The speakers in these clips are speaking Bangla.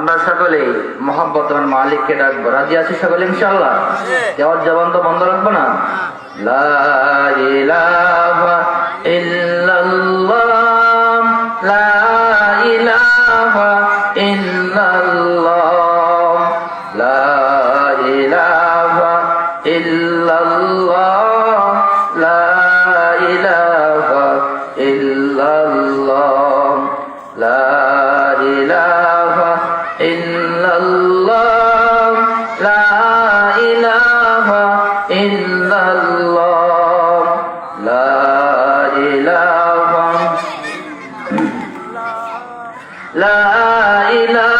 আমরা সকলেই মোহাম্মত মালিককে ডাকবো। রাজি আছি সকলে ইনশাল্লাহ যাওয়ার জবান তো বন্ধ রাখব না? লা illallah la ilaha la ilaha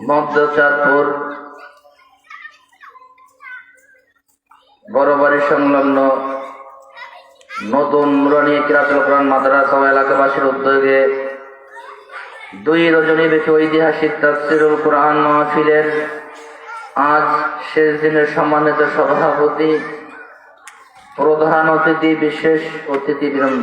মধ্য চাঁদপুর বড়বাড়ি সংলগ্ন নতুন নুরানি কিরাতুল কোরআন মাদ্রাসা এলাকাবাসীর উদ্যোগে দুই রজনী ব্যাপী ঐতিহাসিক তাফসিরুল কোরআন মাহফিলের আজ শেষ দিনের সম্মানিত সভাপতি প্রধান অতিথি, বিশেষ অতিথি অতিথিবৃন্দ।